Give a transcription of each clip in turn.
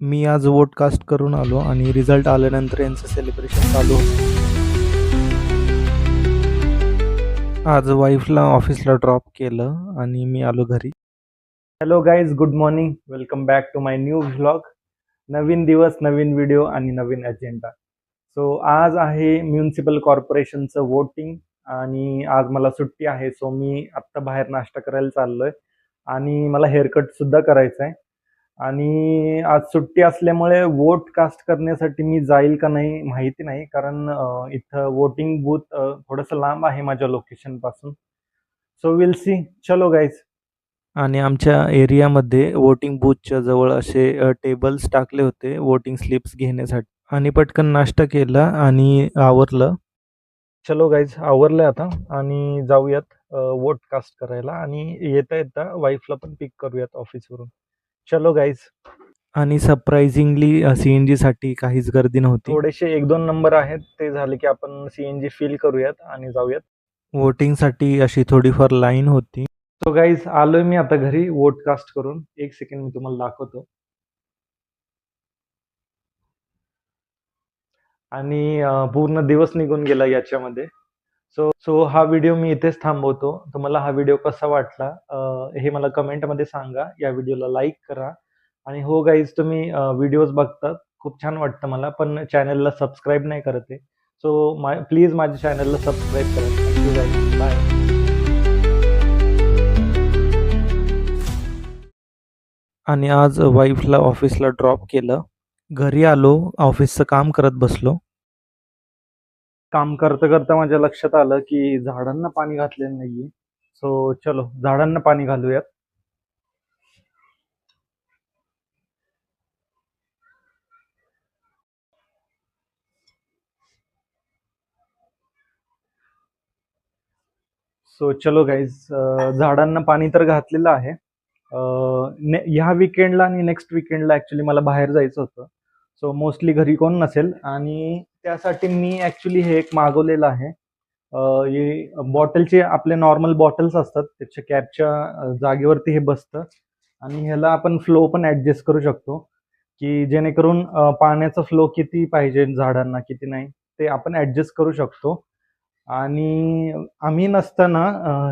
मी आज vote caste करून आलो आणि रिझल्ट आल्यानंतर यांचं सेलिब्रेशन चालू होतं. आज वाईफला ऑफिसला ड्रॉप केलं आणि मी आलो घरी. Hello guys good morning welcome back to my new vlog नवीन दिवस नवीन व्हिडिओ आणि नवीन अजेंडा सो आज आहे म्युन्सिपल कॉर्पोरेशनचं वोटिंग आणि आज मला सुट्टी आहे सो मी आत्ता बाहेर नाश्ता करायला चाललो आहे आणि मला हेअरकटसुद्धा करायचं आहे आणि आज सुट्टी असल्यामुळे वोट कास्ट करण्यासाठी मी जाईल का नाही माहिती नाही कारण इथं वोटिंग बूथ थोडंसं लांब आहे माझ्या लोकेशनपासून. सो विल सी चलो गाईज आणि आमच्या एरियामध्ये वोटिंग बूथच्या जवळ असे टेबल्स टाकले होते वोटिंग स्लिप्स घेण्यासाठी. आणि पटकन नाश्ता केला आणि आवरलं. चलो गाईज आवरलं आता आणि जाऊयात वोट कास्ट करायला. आणि येता येता वाईफला पण पिक करूयात ऑफिसवरून चलो गाईज आणि सरप्राइझिंगली सी एनसाठी काहीच गर्दी नव्हती. थोडेसे एक दोन नंबर आहेत ते झाले की आपण सी एन जी फिल करूयात आणि जाऊयात. वोटिंगसाठी अशी थोडीफार लाईन होती. सो गाईज आलोय मी आता घरी वोट कास्ट करून. एक सेकंड मी तुम्हाला दाखवतो. आणि पूर्ण दिवस निघून गेला याच्यामध्ये. सो सो हा व्हिडिओ मी इथेच थांबवतो. तुम्हाला हा व्हिडिओ कसा वाटला हे मला कमेंटमध्ये सांगा. या व्हिडिओला लाईक करा. आणि हो गाईज तुम्ही व्हिडिओज बघतात. खूप छान वाटतं मला पण चॅनलला सबस्क्राईब नाही करत आहे. सो मा प्लीज माझ्या चॅनलला सबस्क्राईब करा. थँक्यू गाईज बाय आणि आज वाईफला ऑफिसला ड्रॉप केलं. घरी आलो ऑफिसचं काम करत बसलो. काम करता करता माझ्या लक्षात आलं की झाडांना पाणी घातलेलं नाहीये. सो चलो झाडांना पाणी घालूयात. सो चलो गाईज झाडांना पाणी तर घातलेलं आहे. ह्या विकेंडला आणि नेक्स्ट विकेंडला ऍक्च्युली मला बाहेर जायचं होतं. सो मोस्टली घरी कोण नसेल. आणि त्यासाठी मी ऍक्च्युली हे एक मागवलेलं आहे. हे बॉटलचे आपले नॉर्मल बॉटल्स असतात. त्याच्या कॅपच्या जागेवरती हे बसतं. आणि ह्याला आपण फ्लो पण ऍडजस्ट करू शकतो. की जेणेकरून पाण्याचा फ्लो किती पाहिजे झाडांना किती नाही ते आपण ऍडजस्ट करू शकतो. आणि आम्ही नसताना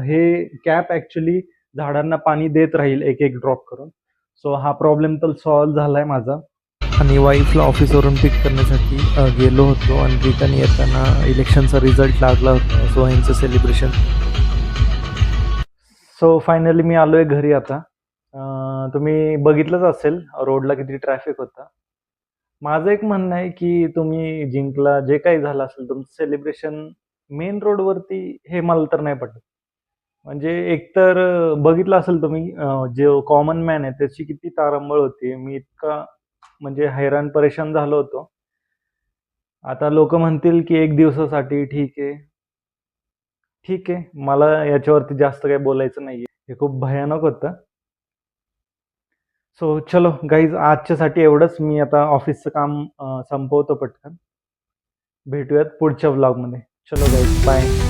हे कॅप ऍक्च्युली झाडांना पाणी देत राहील एक एक ड्रॉप करून. सो हा प्रॉब्लेम तर सॉल्व्ह आहे माझा. आणि वाईफला ऑफिसवरून पिक करण्यासाठी गेलो होतो आणि रिटर्न येताना इलेक्शनचा रिझल्ट लागला होता. सो यांचं सेलिब्रेशन सो फायनली मी आलोय घरी आता. तुम्ही बघितलंच असेल रोडला किती ट्रॅफिक होता. माझं एक म्हणणं आहे की तुम्ही जिंकला जे काही झालं असेल तुमचं सेलिब्रेशन मेन रोडवरती हे मला तर नाही पटत. म्हणजे एकतर बघितलं असेल तुम्ही जे कॉमन मॅन आहे त्याची किती तारंबळ होती मी इतका म्हणजे हैराण परेशान झालो होतो. आता लोक म्हणतील की एक दिवसासाठी ठीक आहे. ठीक आहे. मला याच्यावरती जास्त काही बोलायचं नाहीये. हे खूप भयानक होतं. सो चलो गाईज आजच्यासाठी एवढंच. मी आता ऑफिसचं काम संपवतो पटकन. भेटूयात पुढच्या व्लॉगमध्ये चलो गाईज बाय